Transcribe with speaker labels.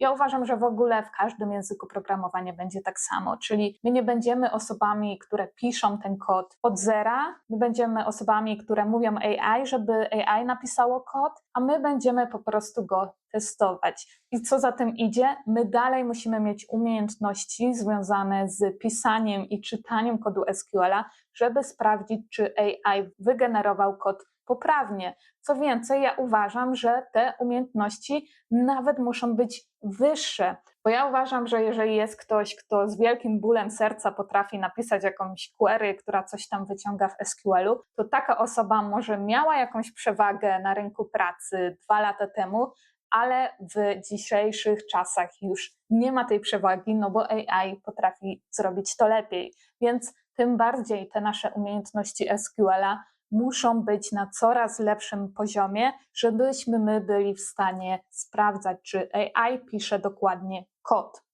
Speaker 1: Ja uważam, że w ogóle w każdym języku programowania będzie tak samo, czyli my nie będziemy osobami, które piszą ten kod od zera, my będziemy osobami, które mówią AI, żeby AI napisało kod, a my będziemy po prostu go testować. I co za tym idzie, my dalej musimy mieć umiejętności związane z pisaniem i czytaniem kodu SQL-a, żeby sprawdzić, czy AI wygenerował kod poprawnie. Co więcej, ja uważam, że te umiejętności nawet muszą być wyższe, bo ja uważam, że jeżeli jest ktoś, kto z wielkim bólem serca potrafi napisać jakąś query, która coś tam wyciąga w SQL-u, to taka osoba może miała jakąś przewagę na rynku pracy dwa lata temu, ale w dzisiejszych czasach już nie ma tej przewagi, no bo AI potrafi zrobić to lepiej. Więc tym bardziej te nasze umiejętności SQL-a muszą być na coraz lepszym poziomie, żebyśmy my byli w stanie sprawdzać, czy AI pisze dokładnie kod.